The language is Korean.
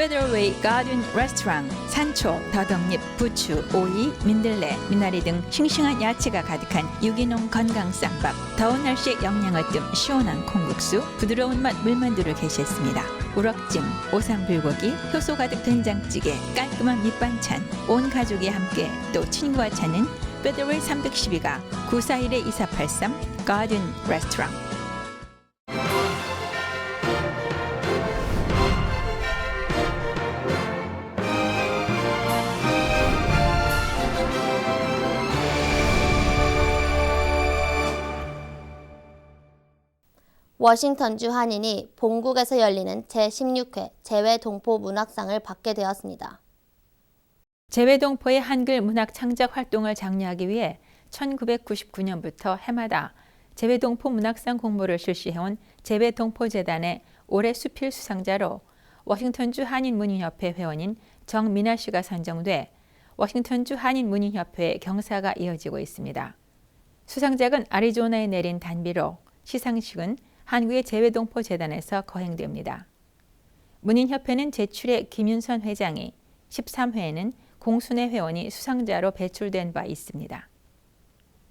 페더웨이 가든 레스토랑, 산초, 더덕잎, 부추, 오이, 민들레, 미나리 등 싱싱한 야채가 가득한 유기농 건강 쌈밥, 더운 날씨에 영양을 뜸 시원한 콩국수, 부드러운 맛 물만두를 게시했습니다. 우럭찜, 오삼불고기, 효소 가득 된장찌개, 깔끔한 밑반찬, 온 가족이 함께 또 친구와 찾는 페더웨이 312가 941-2483 가든 레스토랑 워싱턴주 한인이 본국에서 열리는 제16회 재외동포 문학상을 받게 되었습니다. 재외동포의 한글 문학 창작 활동을 장려하기 위해 1999년부터 해마다 재외동포 문학상 공모를 실시해온 재외동포재단의 올해 수필 수상자로 워싱턴주 한인문인협회 회원인 정민아 씨가 선정돼 워싱턴주 한인문인협회의 경사가 이어지고 있습니다. 수상작은 아리조나에 내린 단비로 시상식은 한국의 재외동포 재단에서 거행됩니다. 문인협회는 제출의 김윤선 회장이 13회에는 공순회 회원이 수상자로 배출된 바 있습니다.